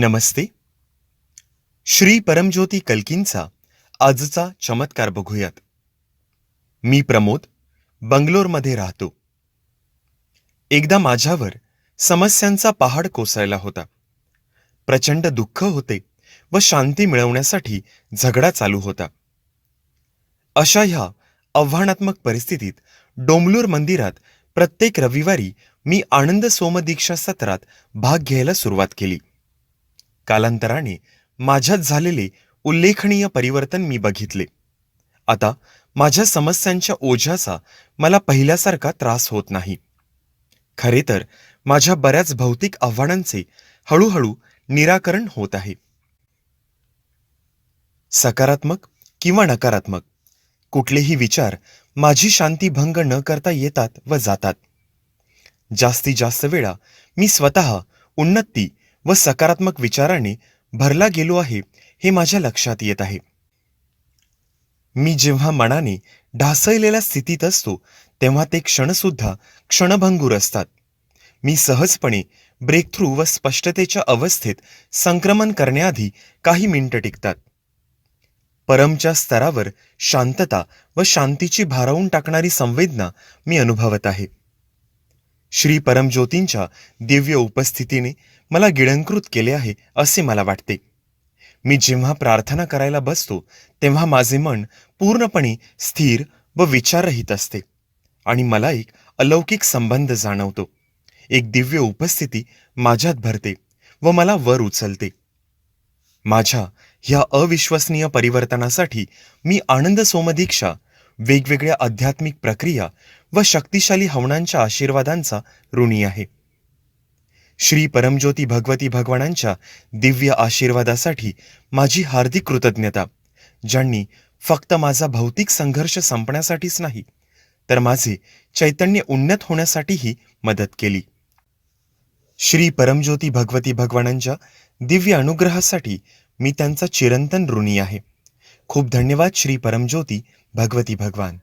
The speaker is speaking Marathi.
नमस्ते. श्री परमज्योती कल्कींचा आजचा चमत्कार बघूयात. मी प्रमोद बंगलोरमध्ये राहतो. एकदा माझ्यावर समस्यांचा पहाड कोसळला होता. प्रचंड दुःख होते व शांती मिळवण्यासाठी झगडा चालू होता. अशा ह्या आव्हानात्मक परिस्थितीत डोंबलूर मंदिरात प्रत्येक रविवारी मी आनंद सोमदीक्षा सत्रात भाग घ्यायला सुरुवात केली. कालांतराने माझ्यात झालेले उल्लेखनीय परिवर्तन मी बघितले. आता माझ्या समस्यांच्या ओझ्याचा मला पहिल्यासारखा त्रास होत नाही. खरे तर माझ्या बऱ्याच भौतिक आव्हानांचे हळूहळू निराकरण होत आहे. सकारात्मक किंवा नकारात्मक कुठलेही विचार माझी शांती भंग न करता येतात व जातात. जास्तीत जास्त वेळा मी स्वतः उन्नती व सकारात्मक विचाराने भरला गेलो आहे हे माझ्या लक्षात येत आहे. मी जेव्हा मनाने ढासळलेल्या स्थितीत असतो तेव्हा ते क्षणसुद्धा क्षणभंगूर असतात. मी सहजपणे ब्रेकथ्रू व स्पष्टतेच्या अवस्थेत संक्रमण करण्याआधी काही मिनिटं टिकतात. परमच्या स्तरावर शांतता व शांतीची भारावून टाकणारी संवेदना मी अनुभवत आहे. श्री परमज्योतींच्या दिव्य उपस्थितीने मला गिळंकृत केले आहे असे मला वाटते. मी जेव्हा प्रार्थना करायला बसतो तेव्हा माझे मन पूर्णपणे स्थिर व विचाररहित असते आणि मला एक अलौकिक संबंध जाणवतो. एक दिव्य उपस्थिती माझ्यात भरते व मला वर उचलते. माझ्या ह्या अविश्वसनीय परिवर्तनासाठी मी आनंद सोमदीक्षा वेगवेगळ्या आध्यात्मिक प्रक्रिया व शक्तिशाली हवनांच्या आशीर्वादांचा ऋणी आहे. श्री परमज्योती भगवती भगवानांच्या दिव्य आशीर्वादासाठी माझी हार्दिक कृतज्ञता. ज्यांनी फक्त माझा भौतिक संघर्ष संपण्यासाठीच नाही तर माझे चैतन्य उन्नत होण्यासाठीही मदत केली. श्री परमज्योती भगवती भगवानांच्या दिव्य अनुग्रहासाठी मी त्यांचा चिरंतन ऋणी आहे. खूप धन्यवाद श्री परमज्योती भगवती भगवान.